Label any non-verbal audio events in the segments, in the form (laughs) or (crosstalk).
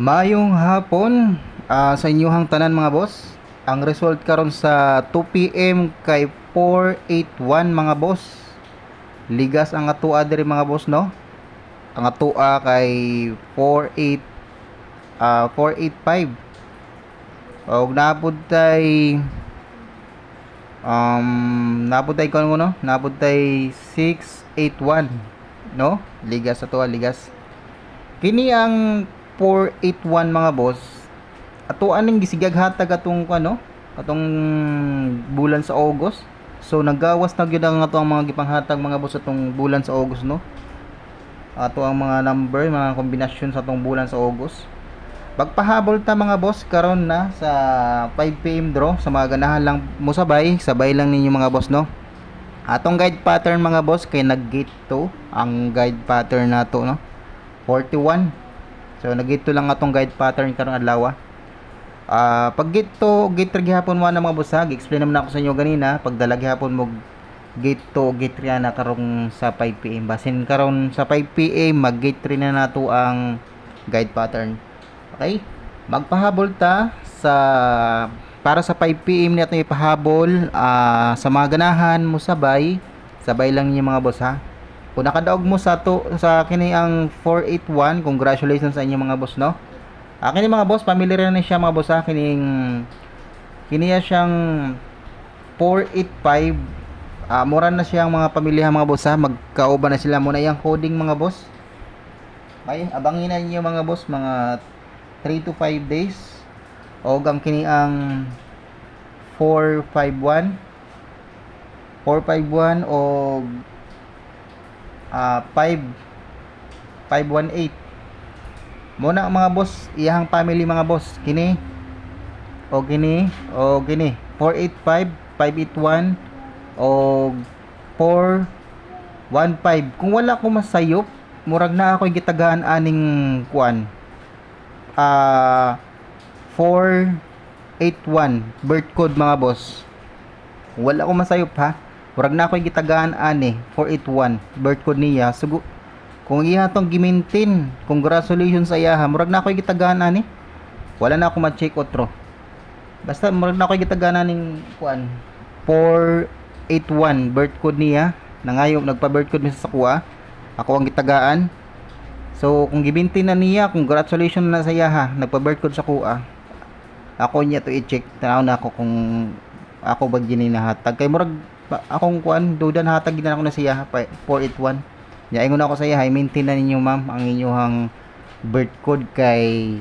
Mayong hapon ah, sa inyong tanan mga boss. Ang result karon sa 2 PM kay 481 mga boss. Ligas ang atua diri mga boss no. Ang atua kay 48 ah 485. Og napud tay um napud tay kon no? Napud tay 681 no? Ligas atua ligas. Kini ang 481 mga boss. Ato aning gisigag hatag atong ano, atong bulan sa August. So nagawas na gyud ang ato ang mga gipanghatag mga boss atong bulan sa August no. Ato ang mga number, mga kombinasyon sa atong bulan sa August. Pagpahabol ta mga boss karon na sa 5 PM draw sa mga ganahan lang mo sabay, sabay lang ninyo mga boss no. Atong guide pattern mga boss kay nag-gate to ang guide pattern nato no. 41 So nagito lang atong guide pattern karon adlaw. Ah, pag gate to, gate ra gihapon mo na mga boss ha. Gi-explain naman ako sa inyo ganina, pagdala gihapon mo gate to, gate 3 na karong sa 5 PM. Basin karon sa 5 PM, mag gate 3 na nato ang guide pattern. Okay? Magpahabol ta sa para sa 5 PM ni atong ipahabol ah, sa mga ganahan mo sabay. Sabay lang niyo mga boss ha. Kung nakadaog mo sa to sa kini ang 481, congratulations sa inyo mga boss no. Akin mga boss, familiar na siya mga boss ha? Kining kiniya siyang 485 ah mura na siyang mga pamilya mga boss ha? Magkauban na sila. Muna yung coding mga boss. Ay abangin na niyo mga boss mga 3 to 5 days. O ang kini ang 451 451 o ah 5 518 muna mga boss iyahang family mga boss. Kini o kini o kini. 485 581 o 415 kung wala ko masayop murag na ako gitagaan aning kuan ah 481 birth code mga boss. Wala ko masayop ha murag na ako gitagaan ani 481 birth code niya. Sugo kung iya tong gimintin congratulations sa iya ha. Murag na ako gitagaan ani. Wala na ako ma-check otro. Basta murag na ako gitagaan aning kuan 481 birth code niya. Nangayo nagpa birth code sa kuha ako ang gitagaan. So kung gibintin na niya congratulations na sa iya ha. Nagpa birth code sa kuha ako niya to i-check. Tanaw na ako kung ako ba gini nahatag. Kay murag akong kuan duda nahatag gid na ako na siya pa- 481 ya ingon ako sa iya maintain na ninyo ma'am ang inyong birth code kay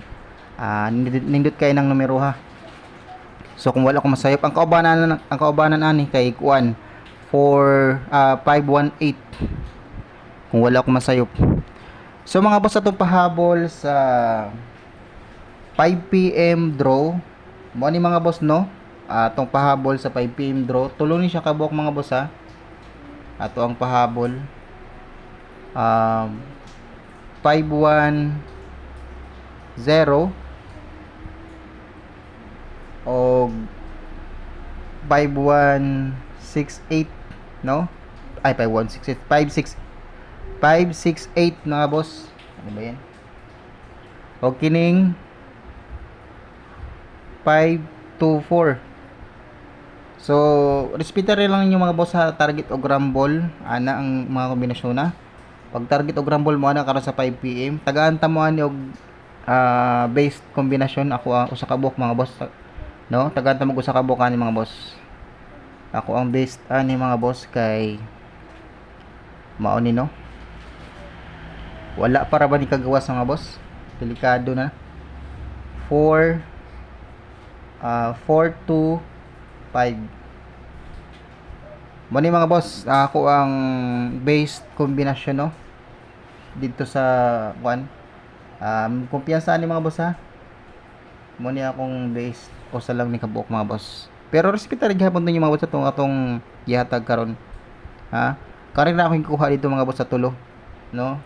ah, nindot, kay ng numero ha? So kung wala ko masayop ang kaubanan ang kaubanan ani kay kuan 4 ah, 518 kung wala ko masayop. So mga boss atong pahabol sa 5 PM draw. Mo ni mga boss no atong pahabol sa 5 PM draw. Tulo ni siya kabuok mga boss ha? Ato ang pahabol. Um 510 o 5168 no? Ay 5168 56 568 mga boss. Ano ba yan? O kining 524 So, respetar lang ninyo mga boss sa target o grumble ana ang mga kombinasyon na. Pag target o grumble mo ana karon sa 5 PM, tagaan ta mo ani og ah, based kombinasyon ako ang usa ka buok mga boss. No? Tagaan ta mo usa ka buok ani mga boss. Ako ang based ani mga boss kay mao ni no. Wala para ba ni kagawas mga boss? Delikado na. 4 ah 4 to 5 Mo ni mga boss, ako ang based kombinasyon no dito sa one. Um, kumpiyansa ni mga boss ha. Mo ni akong based o sa lang ni kabuok mga boss. Pero respetar gihapon ninyo mga boss atong atong gihatag karon. Ha? Karon na ako kuha dito mga boss sa tulo. No?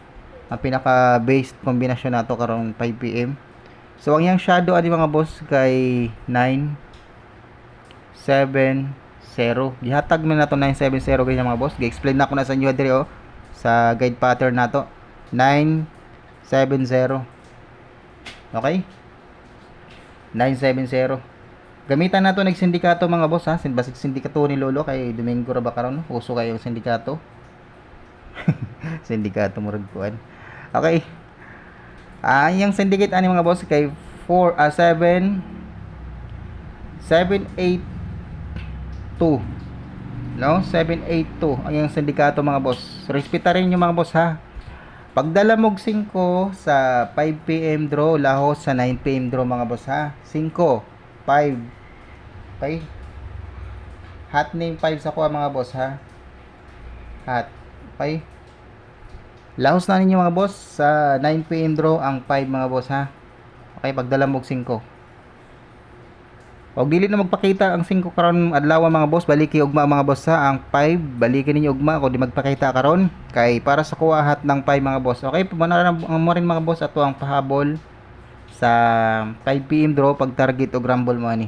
Ang pinaka based kombinasyon nato karon 5 PM. So ang yang shadow ani mga boss kay 9 7 0 gihatag na nato 970 kay mga boss gi-explain na ko na sa inyo diri oh sa guide pattern nato 970 Okay? 970. Gamitan nato nag sindikato mga boss ha. Sin basig sindikato ni Lolo kay Domingo ra ba karon? Uso kayo sindikato. (laughs) sindikato mo rag kuan. Okay. Ah, yung syndicate ani mga boss kay 4 ah 7 782 no? 782 ang yung sindikato mga boss. Respetarin nyo mga boss ha? Pagdala mog 5 sa 5 pm draw lahos sa 9 pm draw mga boss ha? 5 5 okay? Hot name 5 sa kuha mga boss ha? Hot. Okay? Lahos na ninyo mga boss sa 9 pm draw ang 5 mga boss ha? Okay pagdala mog 5 Og dili na magpakita ang 5 karon adlaw mga boss, baliki ugma mga boss ha. Ang 5 balikin ninyo ugma kung di magpakita karon kay para sa kuwahat ng 5 mga boss. Okay, pumana ang mo rin mga boss ato ang pahabol sa 5 PM draw pag target o rumble mo ani.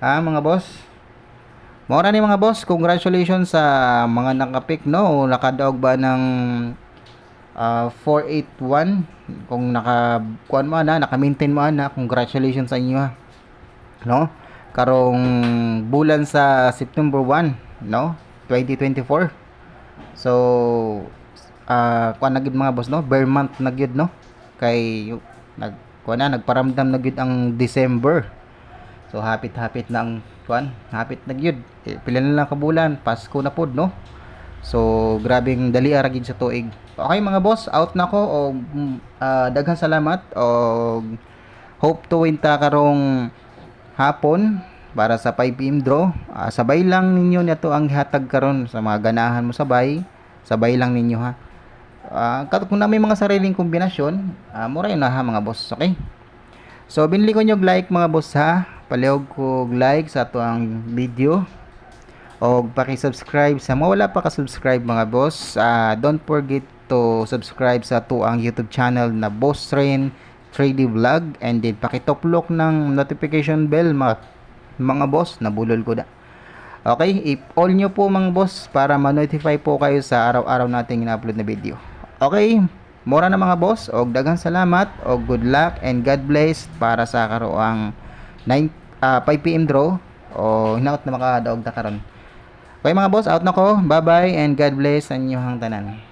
Ha mga boss? Mora ni mga boss, congratulations sa mga nakapik no, nakadaog ba ng ah, 481 kung naka kuan mo na, naka-maintain mo na, congratulations sa inyo ha no? Karong bulan sa September 1 no? 2024 so ah kuan na mga boss no? Bare month na no? Kay nag kuan na nagparamdam na ang December. So hapit hapit na ang kuan hapit na gyud. Eh, pila na lang ka bulan Pasko na pod no? So grabing dali ara gyud sa tuig. Okay mga boss out na ko og mm, ah, daghang salamat og hope to win ta karong hapon para sa 5 PM draw. Ah, sabay lang ninyo nito ang hatag karon sa mga ganahan mo sabay. Sabay lang ninyo ha. Kat- kung na may mga sariling kombinasyon, ah, mura na ha mga boss, okay? So binili ko nyo like mga boss ha. Palihog ko like sa ato ang video. O paki-subscribe sa mga wala pa ka-subscribe mga boss. Ah, don't forget to subscribe sa ato ang YouTube channel na Boss Train 3D Vlog and then pakitoplok ng notification bell mga, mga boss nabulol ko na. Okay, i-all nyo po mga boss para ma-notify po kayo sa araw-araw nating ina-upload na video. Okay, mura na mga boss og daghang salamat og good luck and God bless para sa karoang 9 ah, 5 PM draw o hinaot na makadaog ta karon. Okay mga boss, out na ko. Bye-bye and God bless sa inyong tanan.